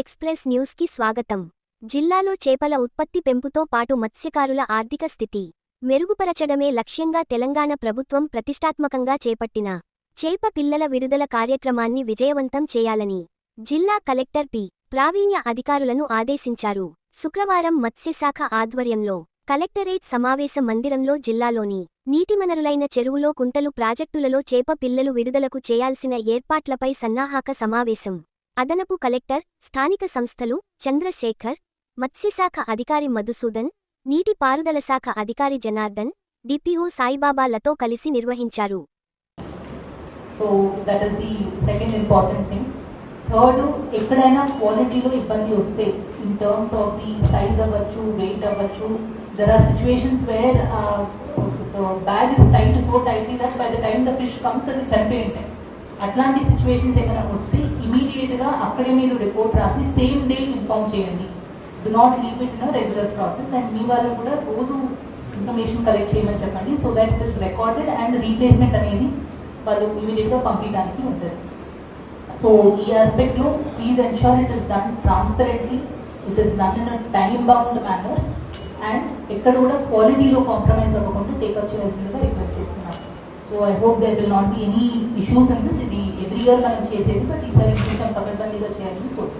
Express న్యూస్కి స్వాగతం. జిల్లాలో చేపల ఉత్పత్తి పెంపుతో పాటు మత్స్యకారుల ఆర్థిక స్థితి మెరుగుపరచడమే లక్ష్యంగా తెలంగాణ ప్రభుత్వం ప్రతిష్టాత్మకంగా చేపట్టిన చేప పిల్లల విడుదల కార్యక్రమాన్ని విజయవంతం చేయాలని జిల్లా కలెక్టర్ పి. ప్రావీణ్య అధికారులను ఆదేశించారు. శుక్రవారం మత్స్యశాఖ ఆధ్వర్యంలో కలెక్టరేట్ సమావేశ మందిరంలో జిల్లాలోని నీటిమనరులైన చెరువులో కుంటలు ప్రాజెక్టులలో చేప పిల్లలు విడుదలకు చేయాల్సిన ఏర్పాట్లపై సన్నాహక సమావేశం అదనపు కలెక్టర్ స్థానిక సంస్థలు చంద్రశేఖర్ మత్స్యశాఖ అధికారి మధుసూదన్ నీటిపారుదల శాఖ అధికారి జనార్దన్ డిపిఓ సాయిబాబాలతో కలిసి నిర్వహించారు. So that is the second important thing third ఎక్కడైనా క్వాలిటీలో ఇబ్బంది వస్తే in terms of the size అవ్వచ్చు వెయిట్ అవ్వచ్చు there are situations where bag is tight so tightly that by the time the fish comes అది చనిపోయి ఉంటాయి అట్లాంటి సిచ్యువేషన్స్ ఏమైనా వస్తే ఇమీడియట్గా అక్కడే మీరు రిపోర్ట్ రాసి సేమ్ డే ఇన్ఫార్మ్ చేయండి. Do not leave it in regular process and మీ వాళ్ళు కూడా రోజు ఇన్ఫర్మేషన్ కలెక్ట్ చేయమని చెప్పండి. So that it is recorded and replacement అనేది వాళ్ళు ఇమీడియట్గా పంపించడానికి ఉంటుంది. సో ఈ ఆస్పెక్ట్లో please ensure it is done transparently it is done in time bound manner and ఎక్కడ కూడా క్వాలిటీలో కాంప్రమైజ్ అవ్వకుండా టేకప్ చేయాల్సిందిగా రిక్వెస్ట్ చేస్తున్నాను. So I hope there will not be any issues in this ఇది ఎవ్రీ ఇయర్ మనం చేసేది బట్ ఈసారి కొంచెం పకడ్బందీగా చేయాలని కోరుతున్నాను